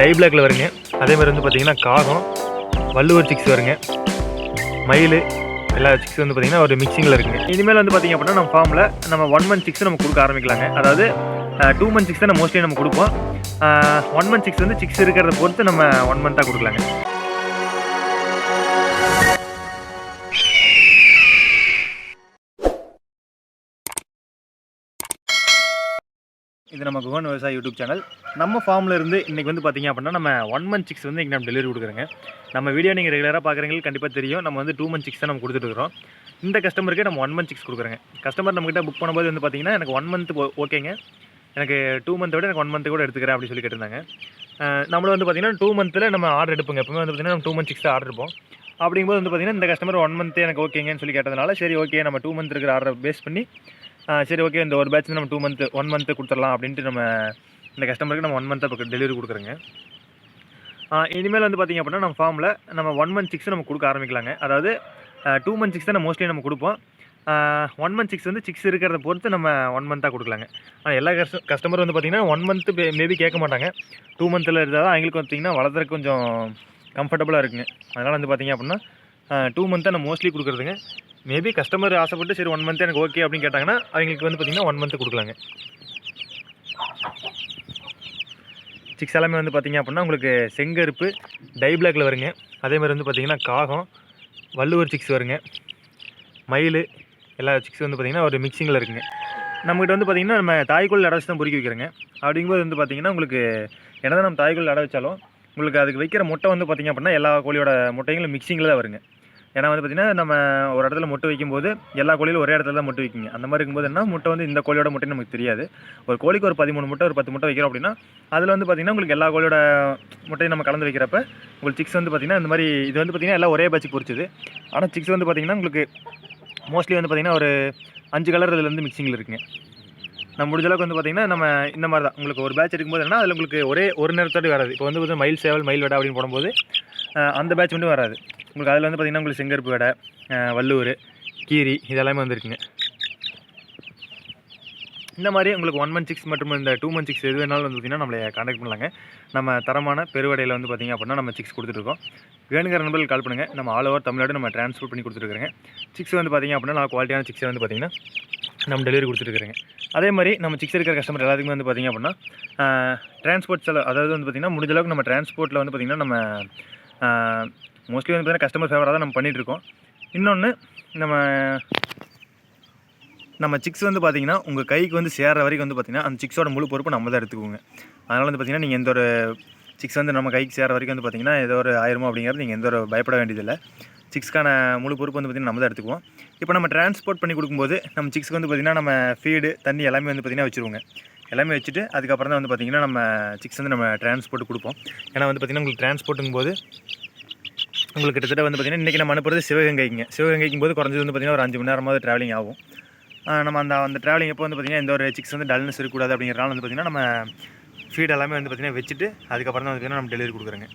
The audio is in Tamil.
டை பிளாக்ல வருங்க. அதே மாதிரி வந்து பார்த்தீங்கன்னா காகம் வள்ளுவர் சிக்ஸ் வருங்க. மயில் எல்லா சிக்ஸ் வந்து பார்த்தீங்கன்னா ஒரு மிக்சிங்கில் இருக்குங்க. இனிமேல் வந்து பார்த்தீங்க அப்படின்னா நம்ம ஃபார்மில் நம்ம ஒன் மந்த் சிக்ஸ் நம்ம கொடுக்க ஆரம்பிக்கலாங்க. அதாவது டூ மந்த் சிக்ஸ் தான் மோஸ்ட்லி நம்ம கொடுப்போம். ஒன் மந்த் சிக்ஸ் வந்து சிக்ஸ் இருக்கிறத பொறுத்து நம்ம ஒன் மந்த்தாக கொடுக்கலாங்க. இது நம்ம குகன் விவசாய யூடியூப் சேனல். நம்ம ஃபார்மில் இருந்து இன்றைக்கி வந்து பார்த்தீங்க அப்படின்னா நம்ம ஒன் மந்த் சிக்ஸ் வந்து இன்றைக்கி நம்ம டெலிவரி கொடுக்குறோங்க. நம்ம வீடியோ நீங்கள் ரெகுலராக பார்க்குறவங்களுக்கு கண்டிப்பாக தெரியும். நம்ம வந்து டூ மந்த் சிக்ஸ் தான் நம்ம கொடுத்துட்டு இருக்கிறோம். இந்த கஸ்டமருக்கு நம்ம ஒன் மந்த் சிக்ஸ் கொடுக்குறோங்க. கஸ்டமர் நம்மகிட்ட புக் பண்ணும்போது வந்து பார்த்தீங்கன்னா எனக்கு ஒன் மந்த் ஓகேங்க எனக்கு டூ மந்த்தை விட எனக்கு ஒன் மந்த்து கூட எடுத்துக்கிறேன் அப்படின்னு சொல்லி கேட்டிருந்தாங்க. நம்மளும் வந்து பார்த்தீங்கன்னா டூ மந்த்தில் நம்ம ஆர்டர் எடுப்போங்க. எப்பவுமே வந்து பார்த்தீங்கன்னா நம்ம டூ மந்த் சிக்ஸ் ஆர்டர் எடுப்போம். அப்படிங்கும்போது வந்து பார்த்திங்கன்னா இந்த கஸ்டமர் ஒன் மந்த் எனக்கு ஓகேங்கன்னு சொல்லி கேட்டதுனால சரி ஓகே நம்ம டூ மந்த் இருக்கிற ஆர்டர் பேஸ் பண்ணி சரி ஓகே இந்த ஒரு பேட்ச் நம்ம டூ மந்த் ஒன் மந்த்து கொடுத்துடலாம் அப்படின்ட்டு நம்ம இந்த கஸ்டமருக்கு நம்ம ஒன் மந்த்தாக இப்போ டெலிவரி கொடுக்குறோங்க. இனிமேல் வந்து பார்த்திங்க அப்படின்னா நம்ம ஃபார்மில் நம்ம ஒன் மந்த் சிக்ஸ் நம்ம கொடுக்க ஆரம்பிக்கலாங்க. அதாவது டூ மந்த் சிக்ஸ் தான் மோஸ்ட்லி நம்ம கொடுப்போம். ஒன் மந்த் சிக்ஸ் வந்து சிக்ஸ் இருக்கிறத பொறுத்து நம்ம ஒன் மந்த்தாக கொடுக்கலாங்க. ஆனால் எல்லா கஸ்ட கஸ்டமர் வந்து பார்த்திங்கன்னா ஒன் மந்த்து மேபி கேட்க மாட்டாங்க. டூ மந்த்தில் இருந்தால் தான் அவங்களுக்கு பார்த்திங்கன்னா வளர்த்துறதுக்கு கொஞ்சம் கம்ஃபர்டபுளாக இருக்குங்க. அதனால் வந்து பார்த்திங்க அப்படின்னா டூ மந்த்தாக நான் மோஸ்ட்லி கொடுக்குறதுங்க. மேபி கஸ்டமர் ஆசைப்பட்டு சரி ஒன் மந்த் எனக்கு ஓகே அப்படின்னு கேட்டாங்கன்னா அவங்களுக்கு வந்து பார்த்திங்கன்னா ஒன் மந்த் கொடுக்கலாங்க. சிக்ஸ் எல்லாமே வந்து பார்த்திங்க அப்படின்னா உங்களுக்கு செங்கருப்பு டை பிளாக்ல வருங்க. அதே மாதிரி வந்து பார்த்திங்கன்னா காகம் வள்ளுவர் சிக்ஸ் வருங்க. மயில் எல்லா சிக்ஸ் வந்து பார்த்திங்கன்னா ஒரு மிக்சிங்கில் இருக்குங்க. நம்மகிட்ட வந்து பார்த்திங்கன்னா நம்ம தாய்க்குள் அடை வச்சு தான் பொறுக்கி வைக்கிறேங்க. அப்படிங்கும்போது வந்து பார்த்திங்கன்னா உங்களுக்கு என்னதான் நம்ம தாய்க்குள் அடை வச்சாலும் உங்களுக்கு அதுக்கு வைக்கிற முட்டை வந்து பார்த்திங்க அப்படின்னா எல்லா கோழியோட முட்டைகளும் மிக்சிங்கில் தான் வருங்க. ஏன்னா வந்து பார்த்திங்கன்னா நம்ம ஒரு இடத்துல முட்டை வைக்கும்போது எல்லா கோழியிலும் ஒரே இடத்துல தான் முட்டை வைக்குங்க. அந்த மாதிரி இருக்கும்போது என்ன முட்டை வந்து இந்த கோழியோட முட்டை நமக்கு தெரியாது. ஒரு கோழிக்கு ஒரு பதிமூணு முட்டை ஒரு பத்து முட்டை வைக்கிறோம் அப்படின்னா அதில் வந்து பார்த்திங்கன்னா உங்களுக்கு எல்லா கோழியோட முட்டையும் நம்ம கலந்து வைக்கிறப்ப உங்களுக்கு சிக்ஸ் வந்து பார்த்திங்கன்னா இந்த மாதிரி இது வந்து பார்த்திங்கன்னா எல்லாம் ஒரே பேட்ச் பொரிச்சுது. ஆனால் சிக்ஸ் வந்து பார்த்திங்கன்னா உங்களுக்கு மோஸ்ட்லி வந்து பார்த்திங்கன்னா ஒரு அஞ்சு கலர் இதில் வந்து மிக்சிங்கில் இருக்குங்க. நம்ம முடிஞ்ச அளவுக்கு வந்து பார்த்திங்கன்னா நம்ம இந்த மாதிரி தான். உங்களுக்கு ஒரு பேட்ச் எடுக்கும்போது என்ன அதில் உங்களுக்கு ஒரே ஒரு நேரத்தோடு வராது. இப்போ வந்து பார்த்தீங்கன்னா மயில் சேவல் மயில் வடை அப்படின்னு போடும்போது அந்த பேட்ச் மட்டும் வராது. உங்களுக்கு அதில் வந்து பார்த்திங்கன்னா உங்களுக்கு செங்கருப்பு வடை வல்லூர் கீரி இதெல்லாமே வந்துருக்குங்க. இந்த மாதிரி உங்களுக்கு ஒன் மந்த் சிக்ஸ் மற்றும் இந்த டூ மந்த் சிக்ஸ் எது வேணாலும் வந்து பார்த்திங்கன்னா நம்மளை காண்டாக்ட் பண்ணலாங்க. நம்ம தரமான பெருவடையில் வந்து பார்த்திங்க அப்படின்னா நம்ம சிக்ஸ் கொடுத்துட்ருக்கோம். வேணுங்கிற நம்பருக்கு கால் பண்ணுங்கள் நம்ம ஆல் ஓவர் தமிழ்நாடு நம்ம ட்ரான்ஸ்போர்ட் பண்ணி கொடுத்துருக்குறேங்க சிக்ஸ் வந்து பார்த்திங்க அப்படின்னா நான் குவாலிட்டியான சிக்ஸ் வந்து பார்த்திங்கன்னா நம்ம டெலிவரி கொடுத்துருக்குறேங்க அதே மாதிரி நம்ம சிக்ஸ் இருக்கிற கஸ்டமர் எல்லாத்துக்குமே வந்து பார்த்திங்க அப்படின்னா டிரான்ஸ்போர்ட் செலவு அதாவது வந்து பார்த்திங்கன்னா முடிஞ்சளவுக்கு நம்ம டிரான்ஸ்போர்ட்டில் வந்து பார்த்திங்கன்னா நம்ம மோஸ்ட்லி வந்து பார்த்தீங்கன்னா கஸ்டமர் ஃபேவராக தான் நம்ம பண்ணிகிட்ருக்கோம் இன்னொன்று நம்ம நம்ம சிக்ஸ் வந்து பார்த்தீங்கன்னா உங்கள் கைக்கு வந்து சேர்கிற வரைக்கும் வந்து பார்த்திங்கன்னா அந்த சிக்ஸோட முழு பொறுப்பு நம்ம தான் எடுத்துக்கோங்க அதனால் வந்து பார்த்திங்கன்னா நீங்கள் எந்த ஒரு சிக்ஸ் வந்து நம்ம கைக்கு சேர வரைக்கும் வந்து பார்த்தீங்கன்னா ஏதோ ஒரு ஆயிரமோ அப்படிங்கிறது நீங்கள் எந்த ஒரு பயப்பட வேண்டியதில்லை. சிக்ஸ்க்கான முழு பொறுப்பு வந்து பார்த்திங்கன்னா நம்ம தான் எடுத்துக்குவோம். இப்போ நம்ம டிரான்ஸ்போர்ட் பண்ணி கொடுக்கும்போது நம்ம சிக்ஸ்க்கு வந்து பார்த்திங்கன்னா நம்ம ஃபீடு தண்ணி எல்லாமே வந்து பார்த்திங்கன்னா வச்சுருவோங்க. எல்லாமே வச்சுட்டு அதுக்கப்புறம் தான் வந்து பார்த்திங்கன்னா நம்ம சிக்ஸ் வந்து நம்ம டிரான்ஸ்போர்ட் கொடுப்போம். ஏன்னா வந்து பார்த்திங்கன்னா உங்களுக்கு டிரான்ஸ்போர்ட்டுங்கும் போது உங்களுக்கு கிட்டத்தட்ட வந்து பார்த்திங்கன்னா இன்றைக்கி நம்ம அனுப்புறது சிவகங்கைங்க. சிவகங்கைக்கும் போது குறைஞ்சது வந்து பார்த்திங்கன்னா ஒரு அஞ்சு மணி நேரமாவது ட்ராவலிங் ஆகும். நம்ம அந்த அந்த ட்ராவலிங் எப்போ வந்து பார்த்திங்கன்னா எந்த ஒரு சிக்ஸ் வந்து டல்னஸ் இருக்கக்கூடாது அப்படிங்கிறனால வந்து பார்த்திங்கன்னா நம்ம ஃபீட் எல்லாமே வந்து பார்த்திங்கன்னா வச்சுட்டு அதுக்கப்புறம் தான் வந்து பார்த்திங்கன்னா நம்ம டெலிவரி கொடுக்குறோங்க.